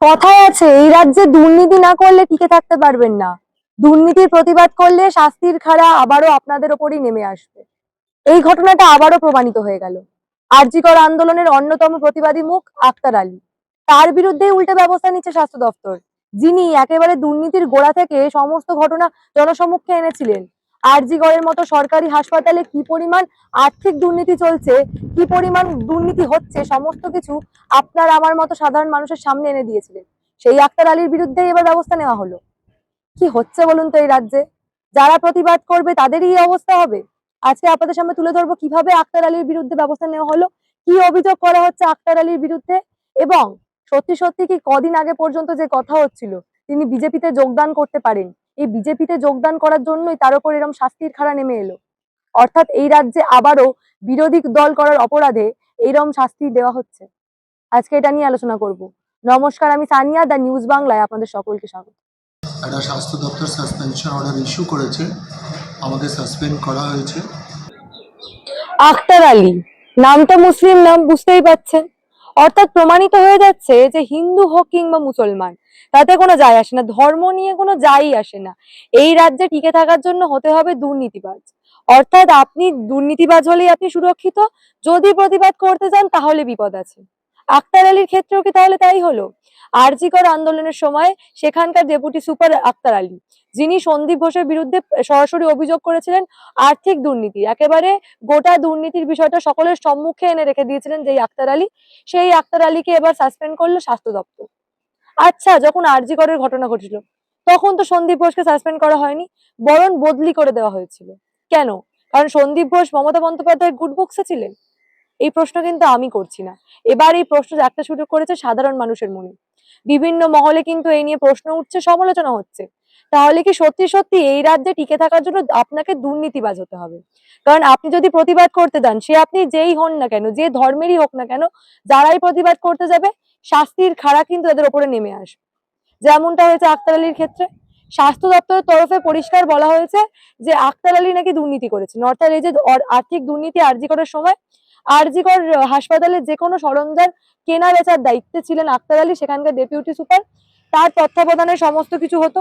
কথায় আছে, এই রাজ্যে দুর্নীতি না করলে টিকে থাকতে পারবেন না। দুর্নীতির প্রতিবাদ করলে শাস্তির খাড়া আবারও আপনাদের ওপরই নেমে আসবে। এই ঘটনাটা আবারও প্রমাণিত হয়ে গেল। আরজিকর আন্দোলনের অন্যতম প্রতিবাদী মুখ আক্তার আলী। তার বিরুদ্ধে উল্টে ব্যবস্থা নিচ্ছে স্বাস্থ্য দপ্তর। যিনি একেবারে দুর্নীতির গোড়া থেকে সমস্ত ঘটনা জনসম্মুখে এনেছিলেন। আরজিগড়ের মতো সরকারি হাসপাতালে কি পরিমাণ আর্থিক দুর্নীতি চলছে, কি পরিমাণ দুর্নীতি হচ্ছে, সমস্ত কিছু আপনার আমার মতো সাধারণ মানুষের সামনে এনে দিয়েছিলেন। সেই আক্তার আলীর বিরুদ্ধে এবার ব্যবস্থা নেওয়া হলো। কি হচ্ছে বলুন তো এই রাজ্যে? যারা প্রতিবাদ করবে তাদেরই এই অবস্থা হবে? আজকে আপনাদের সামনে তুলে ধরবো কীভাবে আক্তার আলীর বিরুদ্ধে ব্যবস্থা নেওয়া হলো, কি অভিযোগ করা হচ্ছে আক্তার আলীর বিরুদ্ধে, এবং সত্যি সত্যি কি কদিন আগে পর্যন্ত যে কথা হচ্ছিল, তিনি বিজেপিতে যোগদান করতে পারেন এই বিজেপিতে যোগদান করার জন্যই তার উপর এরকম শাস্তির খাড়া নেমে এলো। অর্থাৎ এই রাজ্যে আবারও বিরোধী দল করার অপরাধে এইরকম শাস্তি দেওয়া হচ্ছে। আজকে এটা নিয়ে আলোচনা করব। নমস্কার আমি সানিয়া দ্য নিউজ বাংলায় আপনাদের সকলকে স্বাগত। একটা স্বাস্থ্য দপ্তর সাসপেনশন অর্ডার ইস্যু করেছে। আমাকে সাসপেন্ড করা হয়েছে। আখতার আলী নামটা মুসলিম নাম বুঝতেই পাচ্ছেন। অর্থাৎ প্রমাণিত হয়ে যাচ্ছে যে হিন্দু হোক কিংবা মুসলমান, তাতে কোনো যায় আসে না, ধর্ম নিয়ে কোনো যাই আসে না। এই রাজ্যে টিকে থাকার জন্য হতে হবে দুর্নীতিবাজ। অর্থাৎ আপনি দুর্নীতিবাজ হলেই আপনি সুরক্ষিত, যদি প্রতিবাদ করতে চান তাহলে বিপদ আছে। আক্তার আলীর ক্ষেত্রেও কি তাহলে তাই হলো? আরজিকর আন্দোলনের সময় সেখানকার ডেপুটি সুপার আক্তার আলী, যিনি সন্দীপ ঘোষের বিরুদ্ধে সরাসরি অভিযোগ করেছিলেন আর্থিক দুর্নীতি। একেবারে গোটা দুর্নীতির বিষয়টা সকলের সম্মুখে এনে রেখে দিয়েছিলেন যেই আক্তার আলী। সেই আক্তার আলীকে এবার সাসপেন্ড করল স্বাস্থ্য দপ্তর। আচ্ছা যখন আরজি করের ঘটনা ঘটেছিল, তখন তো সন্দীপ ঘোষকে সাসপেন্ড করা হয়নি, বরং বদলি করে দেওয়া হয়েছিল। কেন? কারণ সন্দীপ ঘোষ মমতা বন্দ্যোপাধ্যায়ের গুড ছিলেন। এই প্রশ্ন কিন্তু আমি করছি না। এবার এই প্রশ্ন একটা শুরু করেছে সাধারণ মানুষের মনে। বিভিন্ন মহলে কিন্তু এই নিয়ে প্রশ্ন উঠছে, সমালোচনা হচ্ছে। তাহলে কি সত্যি সত্যি এই রাজ্যে টিকে থাকার জন্য আপনাকে দুর্নীতিবাজ হতে হবে? কারণ আপনি যদি প্রতিবাদ করতে দেন, সে আপনি যেই হন না কেন, যে ধর্মেরই হোক না কেন, যারাই প্রতিবাদ করতে যাবে, শাস্তির খাড়া কিন্তু তাদের উপরে নেমে আসবে। যেমনটা হয়েছে আক্তার আলীর ক্ষেত্রে। স্বাস্থ্য দপ্তরের তরফে পরিষ্কার বলা হয়েছে যে আক্তার আলী নাকি দুর্নীতি করেছে। অর্থাৎ এই যে আর্থিক দুর্নীতি আরজি করার সময় আরজিকর হাসপাতালে যে কোনো সরঞ্জাম কেনা বেচার দায়িত্বে ছিলেন আক্তার আলী, সেখানকার ডেপুটি সুপার। তার তত্ত্বাবধানে সমস্ত কিছু হতো।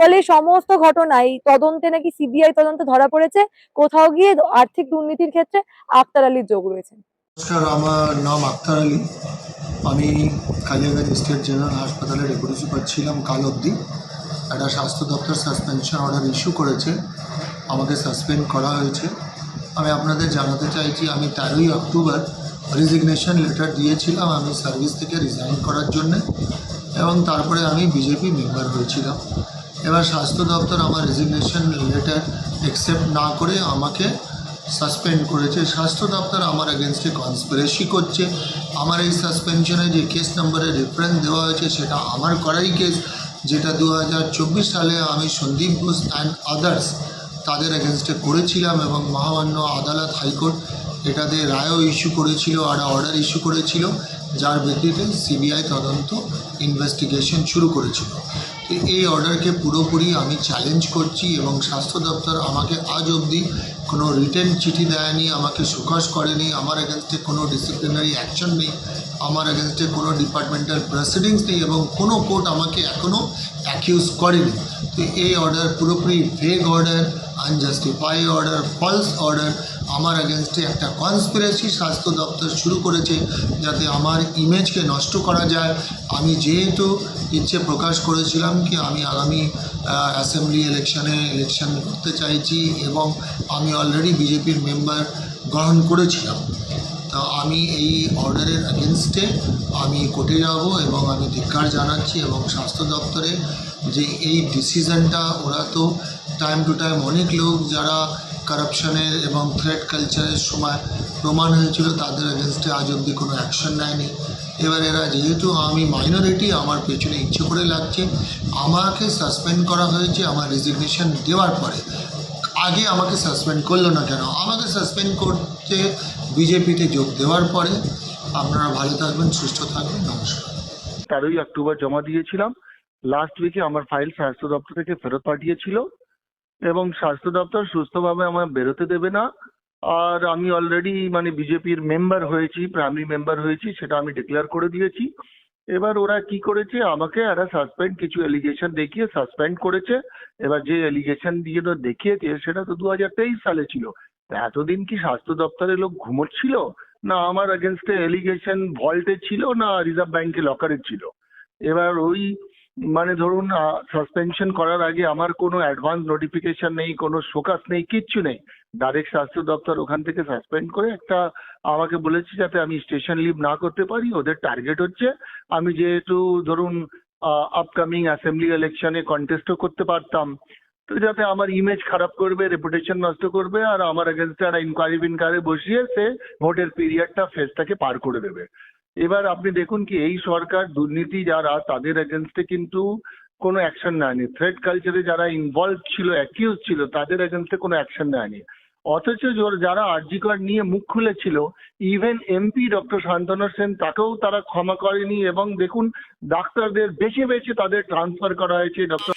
ফলে সমস্ত ঘটনায় তদন্তে নাকি সিবিআই তদন্তে ধরা পড়েছে। কোথাও গিয়ে আর্থিক দুর্নীতির ক্ষেত্রে আক্তার আলীর যোগ রয়েছে। নমস্কার, আমার নাম আক্তার আলী। আমি কালিয়াগঞ্জ স্টেট জেনারেল হাসপাতালে ডেপুটি সুপার ছিলাম কাল অবধি। একটা স্বাস্থ্য দপ্তর সাসপেনশন অর্ডার ইস্যু করেছে। আমাকে সাসপেন্ড করা হয়েছে। আমি আপনাদের জানাতে চাইছি, আমি তেরোই অক্টোবর রেজিগনেশন লেটার দিয়েছিলাম আমি সার্ভিস থেকে রিজাইন করার জন্যে এবং তারপরে আমি বিজেপি মেম্বার হয়েছিলাম। এবার স্বাস্থ্য দপ্তর আমার রেজিগনেশন লেটার অ্যাকসেপ্ট না করে আমাকে সাসপেন্ড করেছে। স্বাস্থ্য দপ্তর আমার এগেনস্টে কনস্পিরেসি করছে। আমার এই সাসপেনশনে যে কেস নম্বরের রেফারেন্স দেওয়া হয়েছে, সেটা আমার করাই কেস যেটা দু হাজার চব্বিশ সালে আমি সন্দীপ ঘোষ অ্যান্ড আদার্স তাদের এগেনস্টে করেছিলাম এবং মহামান্য আদালত হাইকোর্ট এটাতে রায়ও ইস্যু করেছিল, আর অর্ডার ইস্যু করেছিল, যার ভিত্তিতে সিবিআই তদন্ত ইনভেস্টিগেশন শুরু করেছিল। এই অর্ডারকে পুরোপুরি আমি চ্যালেঞ্জ করছি এবং স্বাস্থ্য দপ্তর আমাকে আজ অবধি কোনো রিটেন চিঠি দেয়নি, আমাকে সুকাশ করেনি, আমার এগেনস্টে কোনো ডিসিপ্লিনারি অ্যাকশন নেই। আমার এগেনস্টে কোনো ডিপার্টমেন্টাল প্রসিডিংস নেই এবং কোনো কোর্ট আমাকে এখনও অ্যাকিউজ করেনি। তো এই অর্ডার পুরোপুরি vague order unjustified order false order আমার এগেনস্টে একটা কনস্পিরেসি স্বাস্থ্য দপ্তর শুরু করেছে যাতে আমার ইমেজকে নষ্ট করা যায়। আমি যেহেতু ইচ্ছে প্রকাশ করেছিলাম কি আমি আগামী অ্যাসেম্বলি ইলেকশনে ইলেকশন করতে চাইছি এবং আমি অলরেডি বিজেপির মেম্বার গ্রহণ করেছিলাম। তা আমি এই অর্ডারের এগেনস্টে আমি কোর্টে যাব এবং আমি ধিক্কার জানাচ্ছি এবং স্বাস্থ্য দপ্তরে যে এই ডিসিশনটা ওরা তো টাইম টু টাইম অনেক লোক যারা কারাপশনের এবং থ্রেড কালচারের সময় প্রমাণ হয়েছিল, তাদের এগেনস্টে আজ অবধি কোনো অ্যাকশন নেয়নি। এবার এরা যেহেতু আমি মাইনরিটি আমার পেছনে ইচ্ছে করে লাগছে, আমাকে সাসপেন্ড করা হয়েছে, আমার রেজিগনেশন দেওয়ার পরে। আগে আমাকে সাসপেন্ড করল না কেন? আমাকে সাসপেন্ড করতে বিজেপিতে যোগ দেওয়ার পরে আপনারা ভালো থাকবেন, সুস্থ থাকবেন, নমস্কার। তেরোই অক্টোবর জমা দিয়েছিলাম। লাস্ট উইকে আমার ফাইল স্বাস্থ্য দপ্তর থেকে ফেরত পাঠিয়েছিল এবং স্বাস্থ্য দপ্তর সুস্থভাবে আমার বেরোতে দেবে না। আর আমি অলরেডি মানে বিজেপির মেম্বার হয়েছি প্রাইমারি মেম্বার হয়েছি, সেটা আমি ডিক্লেয়ার করে দিয়েছি। এবার ওরা কি করেছে? আমাকে একটা সাসপেন্ড কিছু এলিগেশন দেখিয়ে সাসপেন্ড করেছে। এবার যে এলিগেশন দিয়ে তো দেখিয়েছে, সেটা তো দু হাজার তেইশ সালে ছিল। এতদিন কি স্বাস্থ্য দপ্তরের লোক ঘুমোচ্ছিল? না, আমার এগেনস্টে এলিগেশন ভল্টে ছিল, না রিজার্ভ ব্যাংকে লকারে ছিল। এবার ওই মানে ধরুন সাসপেনশন করার আগে আমার কোনো অ্যাডভান্স নোটিফিকেশন নেই, কোনো শোকাস নেই, কিচ্ছু নেই। ডাইরেক্ট স্বাস্থ্য দপ্তর ওখান থেকে সাসপেন্ড করে একটা আমাকে বলেছে যাতে আমি স্টেশন লিভ না করতে পারি, ওদের টার্গেট হচ্ছে আমি যেহেতু ধরুন আপকামিং অ্যাসেম্বলি ইলেকশনে কন্টেস্টও করতে পারতাম। তো যাতে আমার ইমেজ খারাপ করবে রেপুটেশন নষ্ট করবে আর আমার এগেনস্টে একটা ইনকোয়ারি বিনকারে বসিয়ে সে ভোটের পিরিয়ডটা ফেজটাকে পার করে দেবে। এবার আপনি দেখুন কি, এই সরকার দুর্নীতি যারা, তাদের এগেনস্টে কিন্তু কোনো অ্যাকশন নেয়নি। থ্রেড কালচারে যারা ইনভলভ ছিল অ্যাকিউজ ছিল, তাদের এগেনস্টে কোনো অ্যাকশন নেয়নি। অথচ যার- আরজিকর নিয়ে মুখ খুলেছিল even MP doctor Santanu Sen, তাকেও তারা ক্ষমা করেনি এবং দেখুন, ডাক্তারদের বেছে বেছে তাদের ট্রান্সফার করা হয়েছে ডক্টর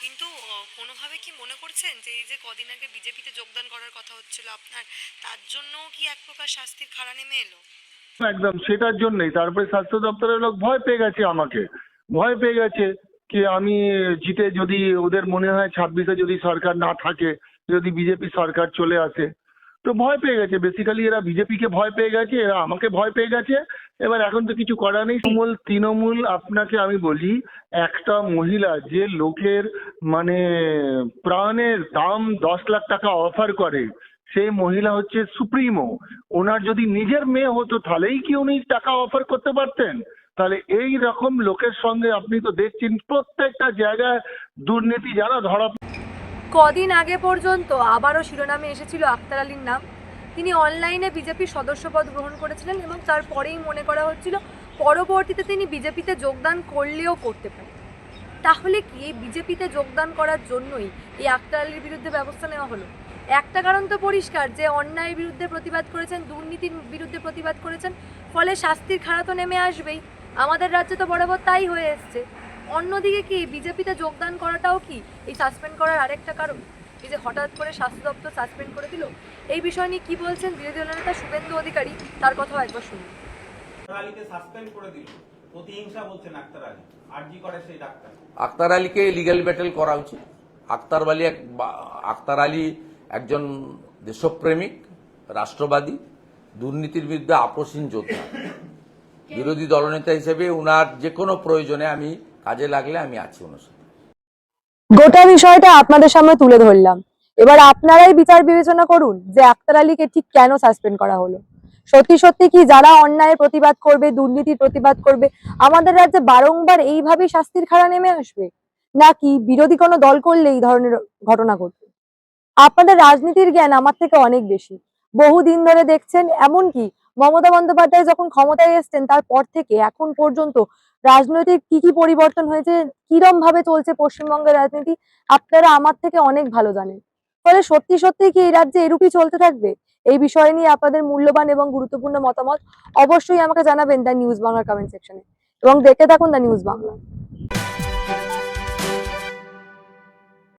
যোগদান করার কথা হচ্ছিল আপনার, তার জন্যও কি এক প্রকার শাস্তির খাড়া নেমে এলো? একদম, সেটার জন্যই। তারপরে স্বাস্থ্য দপ্তরের লোক ভয় পেয়ে গেছে আমাকে। ভয় পেয়ে গেছে কি আমি জিতে যদি ওদের মনে হয় ছাব্বিশে যদি সরকার না থাকে, যদি বিজেপি সরকার চলে আসে। তো ভয় পেয়ে গেছে। বেসিক্যালি এরা বিজেপিকে ভয় পেয়ে গেছে, এরা আমাকে ভয় পেয়ে গেছে। এবার এখন তো কিছু করার নেই। তৃণমূল তৃণমূল আপনাকে আমি বলি, একটা মহিলা যে লোকের মানে প্রাণের দাম দশ লাখ টাকা অফার করে সেই মহিলা হচ্ছে সুপ্রিমো। ওনার যদি নিজের মেয়ে হতো, তাহলেই কি উনি টাকা অফার করতে পারতেন? তাহলে এই রকম লোকের সঙ্গে আপনি তো দেখছেন, প্রত্যেকটা জায়গায় দুর্নীতি যারা ধরা কদিন আগে পর্যন্ত আবারও শিরোনামে এসেছিল আক্তার আলীর নাম। তিনি অনলাইনে বিজেপির সদস্যপদ গ্রহণ করেছিলেন এবং তারপরেই মনে করা হচ্ছিল পরবর্তীতে তিনি বিজেপিতে যোগদান করলেও করতে পারেন। তাহলে কি এই বিজেপিতে যোগদান করার জন্যই এই আক্তার আলীর বিরুদ্ধে ব্যবস্থা নেওয়া হলো? একটা কারণ তো পরিষ্কার যে অন্যায়ের বিরুদ্ধে প্রতিবাদ করেছেন দুর্নীতির বিরুদ্ধে প্রতিবাদ করেছেন ফলে শাস্তির খাড়া তো নেমে আসবেই। আমাদের রাজ্যে তো বরাবর তাই হয়ে এসছে। অন্যদিকে কি বিজেপিতে যোগদান করাটাও কি এই সাসপেন্ড করার আরেকটা কারণ? এই যে হঠাৎ করে স্বাস্থ্য দপ্তর সাসপেন্ড করে দিল এই বিষয় নিয়ে কি বলছেন বিরোধী দলনেতা শুভেন্দু অধিকারী? তার কথাও একবার শুনুন। আক্তার আলীকে সাসপেন্ড করে দিল। প্রতিহিংসা বলছেন আক্তার আলী। আরজি করে সেই ডাক্তার? আক্তার আলীকে লিগ্যাল ব্যাটেল করা উচিত। আক্তার আলী আক্তার আলী একজন দেশপ্রেমিক রাষ্ট্রবাদী দুর্নীতির বিরুদ্ধে আপোষহীন যোদ্ধা। বিরোধী দলনেতা হিসেবে উনার যে কোনো প্রয়োজনে আমি কাজে লাগলে আমি আছি ওনার সাথে। গোটা বিষয়টা আপনাদের সামনে তুলে ধরলাম। এবার আপনারাই বিচার বিবেচনা করুন যে আক্তার আলীকে ঠিক কেন সাসপেন্ড করা হলো। সত্যি সত্যি কি যারা অন্যায়ের প্রতিবাদ করবে দুর্নীতির প্রতিবাদ করবে আমাদের রাজ্যে বারংবার এইভাবেই শাস্তির খাড়া নেমে আসবে? নাকি বিরোধী কোনো দল করলে এই ধরনের ঘটনা ঘটবে? আপনাদের রাজনীতির জ্ঞান আমার থেকে অনেক বেশি। বহুদিন ধরে দেখছেন, এমনকি মমতা বন্দ্যোপাধ্যায় যখন ক্ষমতায় এসছেন, তারপর থেকে এখন পর্যন্ত রাজনৈতিক কি কি পরিবর্তন হয়েছে, কিরম ভাবে চলছে পশ্চিমবঙ্গের রাজনীতি, আপনারা আমার থেকে অনেক ভালো জানেন। ফলে সত্যি সত্যি কি এই রাজ্যে এরূপই চলতে থাকবে? এই বিষয় নিয়ে আপনাদের মূল্যবান এবং গুরুত্বপূর্ণ মতামত অবশ্যই আমাকে জানাবেন দ্য নিউজ বাংলার কমেন্ট সেকশনে এবং দেখে থাকুন দ্য নিউজ বাংলা।